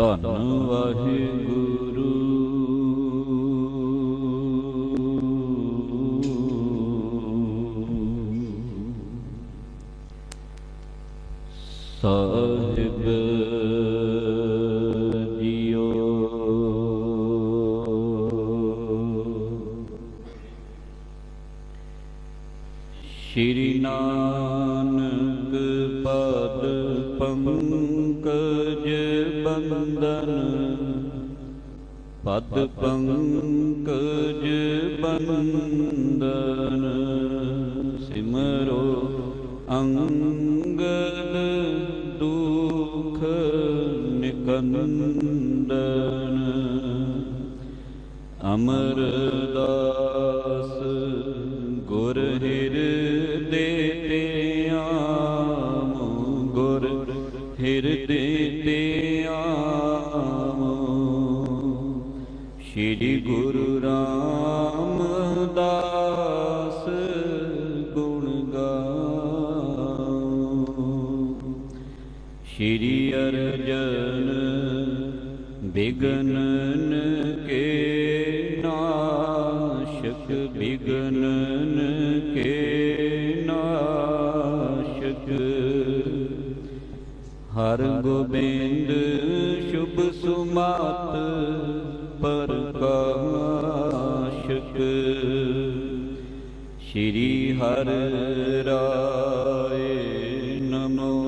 ਧੰਨ ਵਾਹਿਗੁਰੂ ਸਾਹਿਬ ਜੀਓ। ਸ਼੍ਰੀ ਨਾਨਕ ਪਦ ਪੰਕਜ ਬੰਦਨ ਪਦ ਪੰਕਜ ਬੰਦਨ ਸਿਮਰੋ ਅੰਗਦ ਦੁਖ ਨਿਕੰਦਨ ਅਮਰਦਾਸ ਹਿਰਦੇ ਤੇ ਆਮ। ਸ਼੍ਰੀ ਗੁਰੂ ਰਾਮਦਾਸ ਗੁਣ ਗਾਓ। ਸ਼੍ਰੀ ਅਰਜਨ ਬਿਗਨਨ ਕੇ ਨਾਸ਼ਕ ਬਿਗਨਨ ਕੇ ਹਰ ਗੋਬਿੰਦ ਸ਼ੁਭ ਸੁਮਾਤ ਪ੍ਰਕਾਸ਼ਕ ਸ਼੍ਰੀ ਹਰ ਰਾਏ ਨਮੋ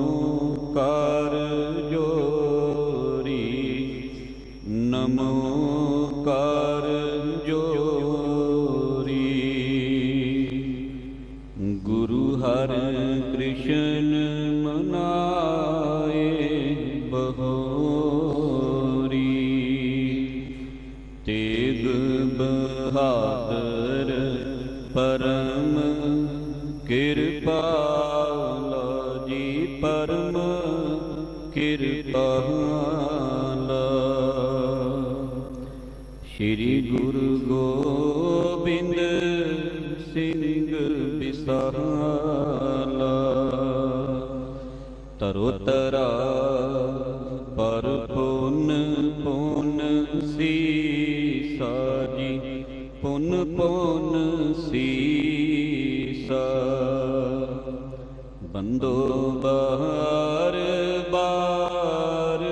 ਕਰ ਜੋਰੀ, ਨਮੋ ਕਰ ਜੋਰੀ। ਗੁਰੂ ਹਰ ਕ੍ਰਿਸ਼ਨ ਮਨਾ ਤੇਗ ਬਹਾਦਰ ਪਰਮ ਕਿਰਪਾਲ ਜੀ ਪਰਮ ਕਿਰਪਾਲ ਸ਼੍ਰੀ ਗੁਰੂ ਗੋਬਿੰਦ ਸਿੰਘ ਵਿਸਾਲਾ ਤਰੋ ਤਰਾ ਪਰ ਪੁੰਨ ਪੁੰਨ ਸੀਸਾ ਜੀ ਪੁਨ ਪੁੰਨ ਸੀਸਾ ਬੰਦੋ ਬਾਰ ਬਾਰ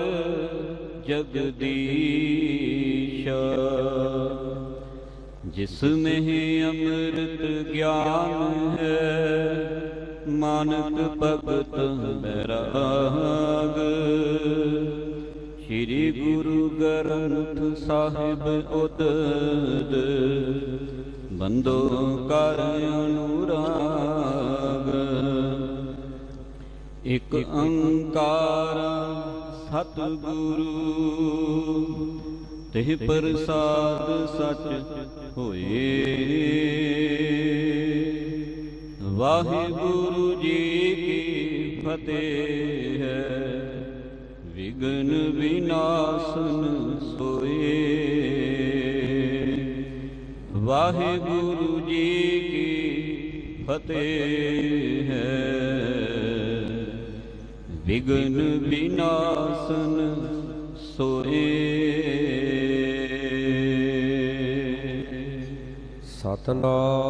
ਜਗਦੀਸ਼ਾ ਜਿਸ में ਅੰਮ੍ਰਿਤ ਗਿਆਨ ਹੈ ਮਾਨਕ ਭਗਤ ਬੈਰਾਗ ਸ੍ਰੀ ਗੁਰੂ ਗ੍ਰੰਥ ਸਾਹਿਬ ਉਦਦ ਬੰਦੋ ਕਰ ਅਨੁਰਾਗ। ਇਕ ਓੰਕਾਰ ਸਤਿਗੁਰੂ, ਤਿਹ ਪ੍ਰਸਾਦ ਸਚ ਹੋਏ। ਵਾਹਿਗੁਰੂ ਜੀ ਕੀ ਫਤਿਹ ਹੈ। ਵਿਗਨ ਵਿਨਾਸ਼ਨ ਸੋਏ। ਵਾਹਿਗੁਰੂ ਜੀ ਕੀ ਫਤਿਹ ਹੈ। ਵਿਗਨ ਵਿਨਾਸ਼ਨ ਸੋਏ। ਸਤਨਾਮ